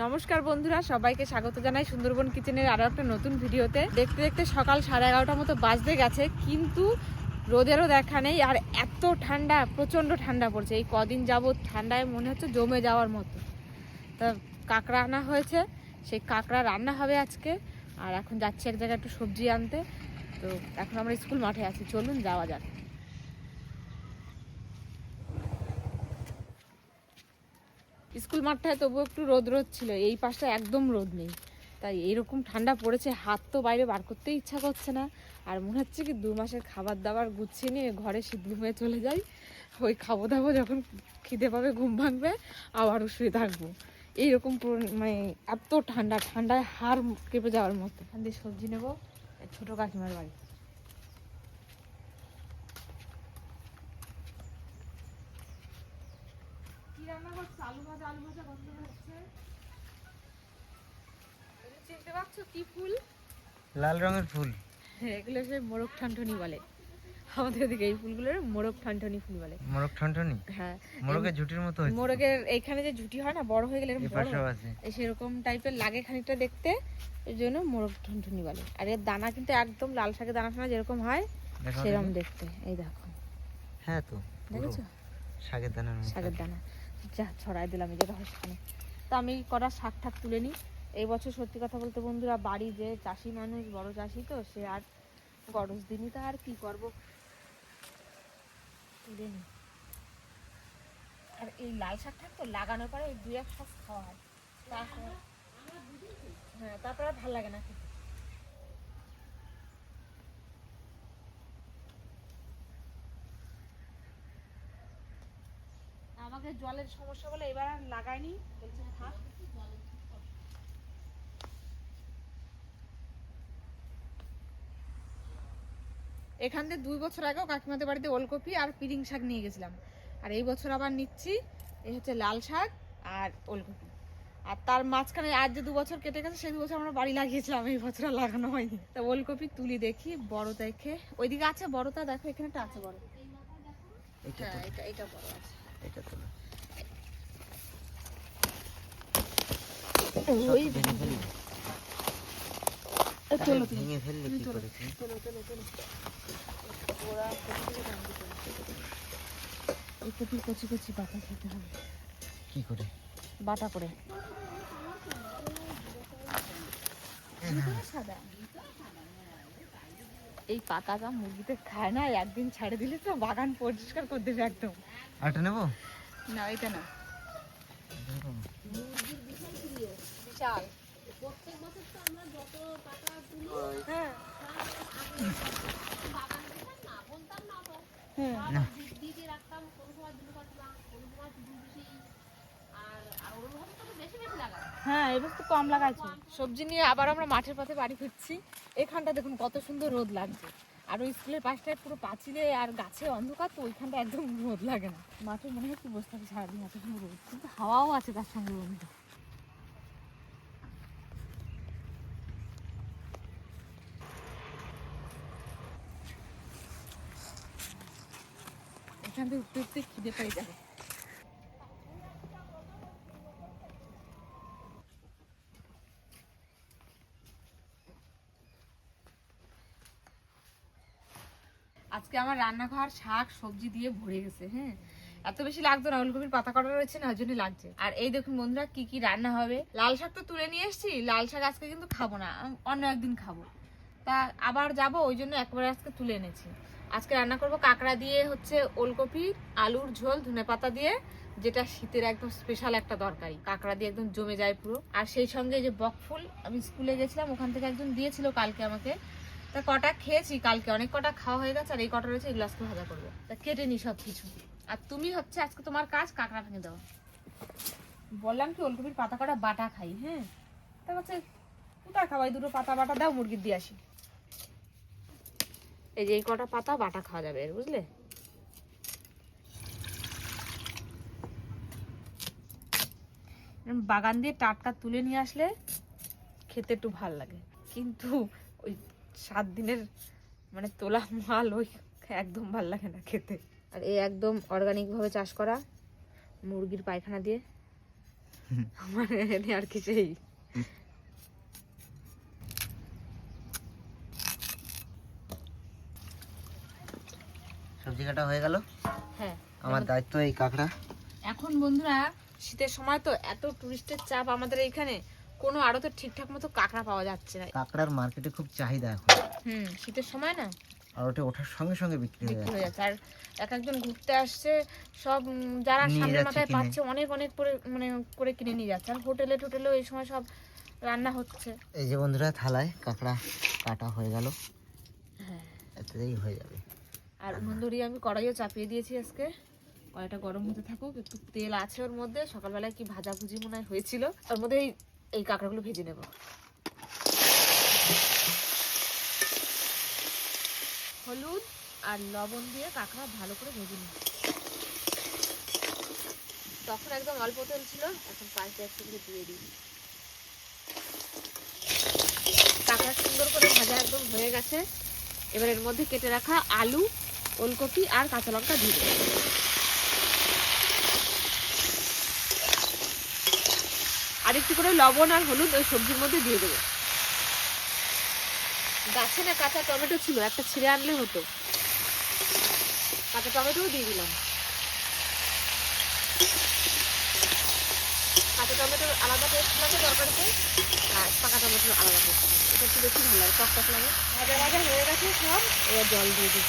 নমস্কার বন্ধুরা, সবাইকে স্বাগত জানাই সুন্দরবন কিচেনের আরও একটা নতুন ভিডিওতে। দেখতে দেখতে সকাল সাড়ে এগারোটার মতো বাজতে গেছে, কিন্তু রোদেরও দেখা নেই আর এত ঠান্ডা, প্রচণ্ড ঠান্ডা পড়ছে। এই কদিন যাবৎ ঠান্ডায় মনে হচ্ছে জমে যাওয়ার মতো। তা কাঁকড়া আনা হয়েছে, সেই কাঁকড়া রান্না হবে আজকে। আর এখন যাচ্ছি এক জায়গায় একটু সবজি আনতে। তো এখন আমরা স্কুল মাঠে আছি, চলুন যাওয়া যাক। স্কুল মাঠটায় তবু একটু রোদ রোদ ছিল, এই পাশটা একদম রোদ নেই। তাই এরকম ঠান্ডা পড়েছে, হাত তো বাইরে বার করতে ইচ্ছা করছে না। আর মনে হচ্ছে কি দু মাসের খাবার দাবার গুছিয়ে নিয়ে ঘরে শীত ঘুমিয়ে চলে যাই। ওই খাব দাবো যখন খিদে পাবে, ঘুম ভাঙবে আবারও শুয়ে থাকব। এইরকম মানে এত ঠান্ডা, ঠান্ডায় হাড় কেঁপে যাওয়ার মতো। দিয়ে সবজি নেব ছোটো কাকিমার বাড়ি। রান্না করছ আলু ভাজা আলু ভাজা গন্ধ হচ্ছে। চিনতে পারছ কি ফুল? লাল রঙের ফুল। এগুলো সে মোরগ ঠান্ঠনি বলে। আমাদের এদিকে এই ফুলগুলোর মোরগ ঠান্ঠনি ফুল বলে। মোরগ ঠনঠনি হ্যাঁ। মোরগের ঝুটির মতো হয়েছে। মোরগের এইখানে যে ঝুটি হয় না বড় হয়ে গেলে এরকম বড় পাশেও। আছে। এই সেরকম টাইপের লাগে খানিকটা দেখতে এই জন্য মোরগ ঠনঠনি বলে। আর এর দানা কিন্তু একদম লাল শাকের দানা ফানা যেরকম হয় সেরকম দেখতে। এই দেখো। হ্যাঁ তো দেখেছ? শাকের মতো। শাকের দানা। যা ছড়াই দিলাম এই যেটা হচ্ছে তো আমি কটা শাক ঠাক তুলে নিই। এই বছর সত্যি কথা বলতে বন্ধুরা, বাড়ি যে চাষি মানুষ, বড় চাষি তো, সে আর গরজ দিনই তো আর কি করব? তুলে নিই। আর এই লাল শাক ঠাক তো লাগানোর পরে ওই দুই এক শাক খাওয়া হয়। হ্যাঁ তারপর আর ভালো লাগে না খেতে। আমাকে জলের সমস্যা বলে এবার আর লাগাইনি বলছে থাক। এখান থেকে দুই বছর আগেও কাকিমাদের বাড়িতে ওলকপি আর পিরিং শাক নিয়ে গেছিলাম। আর এই বছর আবার নিচ্ছি এই হচ্ছে লাল শাক আর ওলকপি। আর তার মাঝখানে আর যে দু বছর কেটে গেছে সেই দু বছর আমরা বাড়ি লাগিয়েছিলাম এই বছর লাগানো হয়নি। তা ওলকপি তুলি দেখি বড় দেখে। ওইদিকে আছে বড়টা দেখো এখানে একটা আছে বড়। এটা হ্যাঁ এটা এটা বড় আছে। এটা তো ওই ভেঙে ফেললি এই চলো তুমি ভেঙে ফেললি তুমি কি চলো। করেছি? চলো চলো চলো ওরা কচি কচি পাতা খেতে হবে। কি করে? বাটা করে। সাদা। এই পাতাটা মুরগিতে খায় না একদিন ছেড়ে দিলে তো বাগান পরিষ্কার করে দেবে একদম। আটা নেব? না এটা না। বিশাল প্রত্যেক বছর তো আমরা যত পাতা তুলি হ্যাঁ হ্যাঁ। না। হ্যাঁ এবার তো কম লাগাইছে। সবজি নিয়ে আবার আমরা মাঠের পথে বাড়ি ফিরছি। এখানটা দেখুন কত সুন্দর রোদ লাগছে। আর ওই স্কুলের পাশটায় পুরো পাঁচিলে আর গাছে অন্ধকার তো ওইখানটা একদম রোদ লাগে না। মাঠে মনে হয় কি বসে থাকে সারাদিন এত সুন্দর রোদ। কিন্তু হাওয়াও আছে তার সঙ্গে বন্ধু এখান থেকে উঠতে উঠতে খিদে পেয়ে যাবে। আমার রান্নাঘর, শাক, সবজি দিয়ে ভরে গেছে হ্যাঁ। এত বেশি লাগতো না, ওলকপির পাতা কটা রয়েছে না, ওই জন্যই লাগছে। আর এই দেখুন বন্ধুরা, কি কি রান্না হবে? লাল শাক তো তুলে নিয়ে এসেছি, লাল শাক আজকে কিন্তু খাব না অন্য একদিন খাব। তা আবার যাব, ওই জন্য একবারে আজকে তুলে এনেছি। আজকে রান্না করব কাঁকড়া দিয়ে হচ্ছে ওলকপি, আলুর ঝোল, ধনে পাতা দিয়ে, যেটা শীতের একদম স্পেশাল একটা দরকারি কাঁকড়া দিয়ে একদম জমে যায় পুরো। আর সেই সঙ্গে যে বকফুল, আমি স্কুলে গেছিলাম, ওখান থেকে একজন দিয়েছিল কালকে আমাকে। তা কটা খেয়েছি কালকে? অনেক কটা খাওয়া হয়ে গেছে আর এই কটা রয়েছে এগুলো আজকে ভাজা করব। তা কেটে নি সব কিছু আর তুমি হচ্ছে আজকে তোমার কাজ কাঁকড়া ভেঙে দেওয়া বললাম কি, ওলকপির পাতা কটা বাটা খাই হ্যাঁ? তা হচ্ছে, কোথায় খাওয়াই? দুটো পাতা বাটা দাও, মুরগির দিয়ে আসি। এই যে এই কটা পাতা বাটা খাওয়া যাবে এর, বুঝলে? বাগান দিয়ে টাটকা তুলে নিয়ে আসলে খেতে একটু ভালো লাগে। কিন্তু ওই সাত দিনের মানে তোলা মাল ওই একদম ভালো লাগে না খেতে। আর এই একদম অর্গানিক ভাবে চাষ করা মুরগির পায়খানা দিয়ে। মানে এনে আর কি সেই। সবজি কাটা হয়ে গেল। হ্যাঁ। আমার দায়িত্ব এই কাঁকড়া। এখন বন্ধুরা শীতের সময় তো এত টুরিস্টের চাপ আমাদের এইখানে কোনো আড়তে ঠিকঠাক মতো কাঁকড়া পাওয়া যাচ্ছে না। কাঁকড়ার মার্কেটে খুব চাহিদা এখন। হুম শীতের সময় না? আর ওটা ওঠার সঙ্গে সঙ্গে বিক্রি হয়ে যাচ্ছে। আর এক একজন ঘুরতে আসছে সব যারা যাচ্ছে মাথায় পাচ্ছে অনেক অনেক করে মানে করে কিনে নিয়ে যাচ্ছে। আর হোটেলে টোটেলেও এই সময় সব রান্না হচ্ছে। এই যে বন্ধুরা থালায় কাঁকড়া কাটা হয়ে গেল। হ্যাঁ। এতেই হয়ে যাবে। আর উনুন ধরিয়ে আমি কড়াইও চাপিয়ে দিয়েছি আজকে। কড়াইটা গরম হতে থাকুক একটু তেল আছে ওর মধ্যে। সকালবেলায় কি ভাজা ভুজি মনে হয় হয়েছিল? ওর মধ্যে এই কাঁকড়াগুলো ভেজে নেব। হলুদ আর লবণ দিয়ে কাঁকড়া ভালো করে ভেজে নিই তখন একদম অল্প তেল ছিল, এখন পাঁচ একটু করে দিয়ে দিই। কাঁকড়া সুন্দর করে ভাজা একদম হয়ে গেছে। এবার এর মধ্যে কেটে রাখা আলু, ওলকপি আর কাঁচা লঙ্কা দিয়ে আর একটু করে লবণ আর হলুদ ওই সবজির মধ্যে দিয়ে দেবো। গাছে না কাঁচা টমেটো ছিল, একটা ছিঁড়ে আনলে হতো। কাঁচা টমেটোও দিয়ে দিলাম। কাঁচা টমেটোর আলাদা টেস্ট লাগে তরকারিতে, আর পাকা টমেটোর আলাদা টেস্ট লাগে। এটা একটু বেশি ভালো লাগে টক টক লাগে। ভাজা ভাজা হয়ে গেছে সব, এবার জল দিয়ে দিই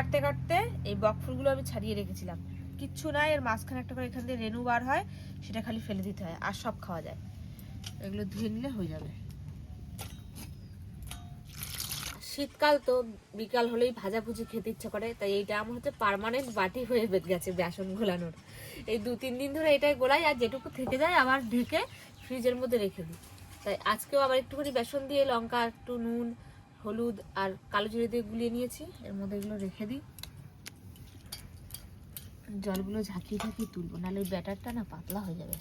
কাটতে কাটতে এই বকফুলগুলো আমি ছাড়িয়ে রেখেছিলাম। কিচ্ছু নাই এর মাঝখানে একটা করে এখান দিয়ে রেনু বার হয়, সেটা খালি ফেলে দিতে হয়, আর সব খাওয়া যায়। এগুলো ধুয়ে নিলে হয়ে যাবে। শীতকাল তো বিকাল হলেই ভাজাভুজি খেতে ইচ্ছা করে, তাই এইটা আমার হচ্ছে পার্মানেন্ট বাটি হয়ে বেঁধে গেছে বেসন ঘোলানোর। এই দু তিন দিন ধরে এটাই গোলাই, আর যেটুকু থেকে যায় আবার ঢেকে ফ্রিজের মধ্যে রেখে দিই। তাই আজকেও আবার একটুখানি বেসন দিয়ে লঙ্কা, একটু নুন হলুদ আর কালো জিরে দিয়ে গুলিয়ে নিয়েছি। এর মধ্যে এগুলো রেখে দিই। জলগুলো ঝাঁকিয়ে ঝাঁকিয়ে তুলবো, নাহলে ওই ব্যাটারটা না পাতলা হয়ে যাবে।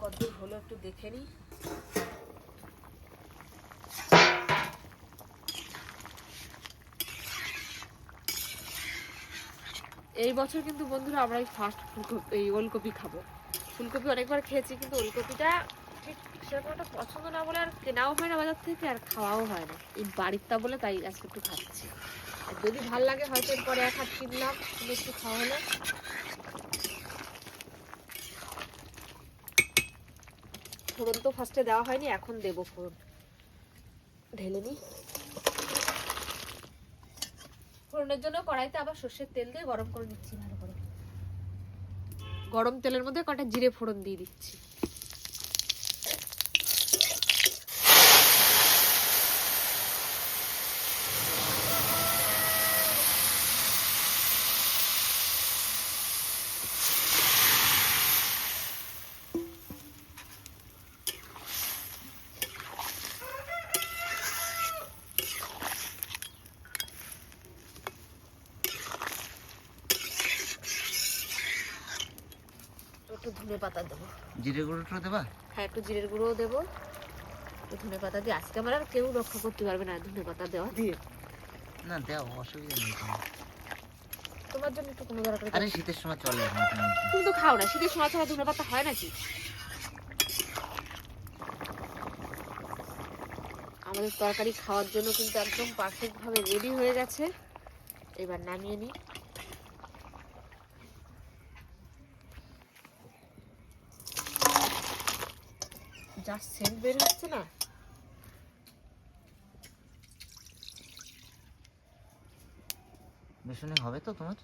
কতদূর হলো একটু দেখে নিই। এই বছর কিন্তু বন্ধুরা আমরা ফার্স্ট ফুলকপি এই ওলকপি খাব। ফুলকপি অনেকবার খেয়েছি, কিন্তু ওলকপিটা ঠিক সেরকম পছন্দ না বলে আর কেনাও হয় না বাজার থেকে আর খাওয়াও হয় না। এই বাড়িরটা বলে তাই আজকে একটু খাচ্ছি। আর যদি ভালো লাগে হয়তো এরপরে এক হাত কিনলাম একটু খাওয়া হলো ফোড়ন তো ফার্স্টে দেওয়া হয়নি, এখন দেবো ফোড়ন। ঢেলে নিই। ফোড়নের জন্য কড়াইতে আবার সর্ষের তেল দিয়ে গরম করে নিচ্ছি ভালো করে। গরম তেলের মধ্যে কটা জিরে ফোড়ন দিয়ে দিচ্ছি একটু ধনে পাতা দেবো। জিরে গুঁড়োটা দেবা? হ্যাঁ একটু জিরের গুঁড়োও দেবো। ধনে পাতা দিয়ে আজকে আমার আর কেউ রক্ষা করতে পারবে না ধনে পাতা দেওয়া দিয়ে। না দেও অসুবিধা নেই তোমার জন্য একটু কোনো দরকার আরে শীতের সময় চলে। তুমি তো খাও না শীতের সময় ছাড়া ধনে পাতা হয় নাকি? আমাদের তরকারি খাওয়ার জন্য কিন্তু একদম পারফেক্ট ভাবে রেডি হয়ে গেছে। এবার নামিয়ে নিই। যা সেন্ট বের হচ্ছে না? বেসনে হবে তো তোমার?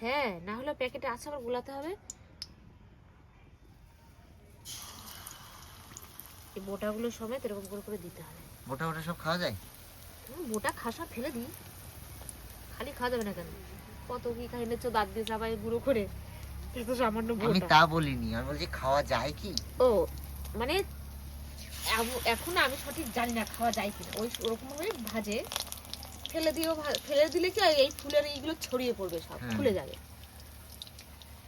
হ্যাঁ না হলে প্যাকেটে আছে আবার গুলাতে হবে। এই বোটাগুলো সমেত এরকম করে করে দিতে হবে। গোটা ওটা সব খাওয়া যায়? মোটা খাসা ফেলে দিই। খালি খাওয়া যাবে না কেন? কত কি খাই এনেছো দাঁত দিয়ে চাপাই গুঁড়ো করে? এত সামান্য আমি তা বলিনি আমি বলছি খাওয়া যায় কি? ও মানে এখন আমি সঠিক জানি না খাওয়া যায় কিনা। ওই ওরকম ভাবে ভাজে। ফেলে দিয়েও ফেলে দিলে কি এই ফুলের এইগুলো ছড়িয়ে পড়বে সব ফুলে যাবে।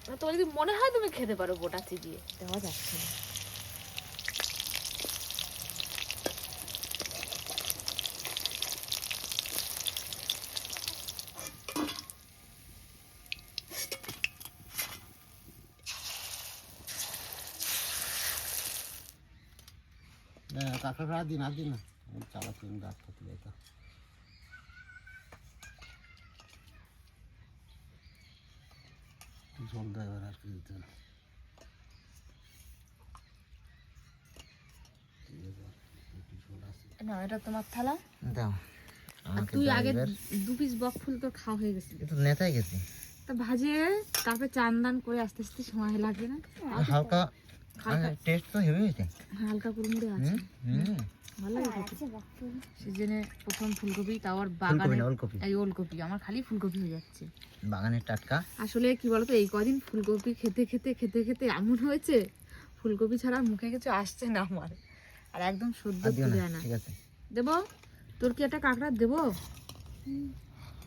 মানে তোমার যদি মনে হয় তুমি খেতে পারো বোটা চিবিয়ে। দেওয়া যাচ্ছে না। দিন আর দিন না। আমি চালাচ্ছি আমি রাত করতে যাইতাম জল দেয় এবার আর কি দিতে। না। এটা তোমার থালা। দাও। আর তুই আগে দু পিস বক ফুল তোর খাওয়া হয়ে তো নেতাই গেছে। তা ভাজে তারপরে চান দান করে আস্তে আস্তে সময় লাগবে না। হালকা টেস্ট তো হেভি হয়েছে। হালকা কুড়মুড়ে আছে। হুম। হুম ভালো লাগে সিজনে প্রথম ফুলকপি তাও আর বাগানে। ওলকপি। এই ওলকপি আমার খালি ফুলকপি হয়ে যাচ্ছে। বাগানের টাটকা। আসলে কি বলতো এই কদিন ফুলকপি খেতে খেতে খেতে খেতে এমন হয়েছে ফুলকপি ছাড়া মুখে কিছু আসছে না আমার। আর একদম সদ্য আনা ঠিক আছে। দেবো? তোর কি একটা কাঁকড়া? দেবো?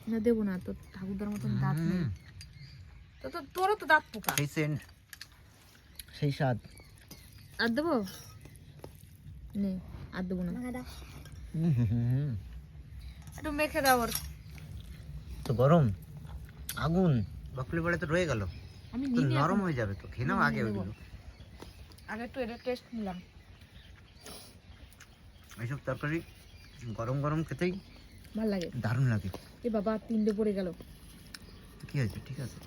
না দেবো না তোর ঠাকুরদার মতন দাঁত নেই। তো তো তোরও তো দাঁত পোকা। সেই স্বাদ। আর দেবো? নে আর দেবো না। হুম, হুম, হুম, হুম। একটু মেখে দাও ওর। তো গরম আগুন বকলি পড়ে তো রয়ে গেল। আমি তো নরম হয়ে যাবে তো খেয়ে নাও আগে। ওইগুলো। আগে একটু এটা টেস্ট নিলাম। এইসব তরকারি গরম গরম খেতেই ভালো লাগে। দারুণ লাগে। এ বাবা তিনটে পড়ে গেল। কি হয়েছে? ঠিক আছে।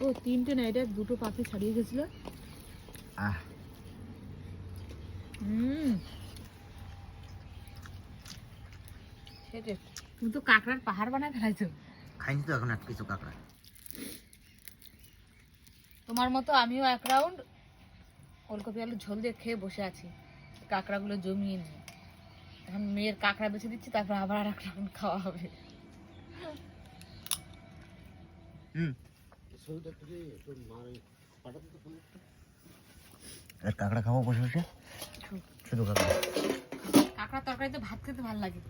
ও তিনটে না এটা দুটো পাখি ছাড়িয়ে গেছিল। আহ। হুম। সেটাই। তুমি তো কাঁকড়ার পাহাড় বানায় ফেলাইছো। খাইনি তো এখন এক কিছু কাঁকড়া। তোমার মতো আমিও এক রাউন্ড ওলকপি আলু ঝোল দিয়ে খেয়ে বসে আছি। কাঁকড়াগুলো জমিয়ে নিয়ে। এখন মেয়ের কাঁকড়া বেছে দিচ্ছি তারপর আবার আর এক রাউন্ড খাওয়া হবে। হুম। ছবিটা তুলে তোর মার পাঠাতে তো ফোন আর কাঁকড়া খাব বসে বসে? শুধু কাঁকড়া। কাঁকড়া তরকারিতে ভাত খেতে ভালো লাগে।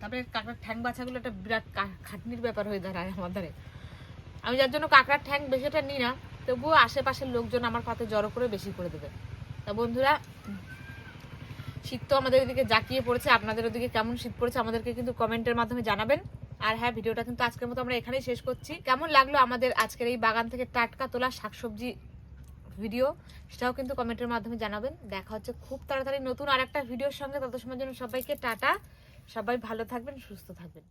তারপরে কাঁকড়ার ঠ্যাং বাছাগুলো একটা বিরাট কা- খাটনির ব্যাপার হয়ে দাঁড়ায় আমার ধারে। আমি যার জন্য কাঁকড়ার ঠ্যাং বেশিটা নিই না তবুও আশেপাশের লোকজন আমার পাতে জড়ো করে বেশি করে দেবে। তা বন্ধুরা শীত তো আমাদের এদিকে জাকিয়ে পড়েছে। আপনাদের ওদিকে কেমন শীত পড়েছে আমাদেরকে কিন্তু কমেন্টের মাধ্যমে জানাবেন। আর হ্যাঁ ভিডিওটা কিন্তু আজকের মতো আমরা এখানেই শেষ করছি। কেমন লাগল আমাদের আজকের এই বাগান থেকে টাটকা তোলা শাকসবজি ভিডিও? সেটাও কিন্তু কমেন্টের মাধ্যমে জানাবেন। দেখা হচ্ছে খুব তাড়াতাড়ি নতুন আর একটা ভিডিওর সঙ্গে। তত সময় জন্য সবাইকে টাটা। সবাই ভালো থাকবেন, সুস্থ থাকবেন।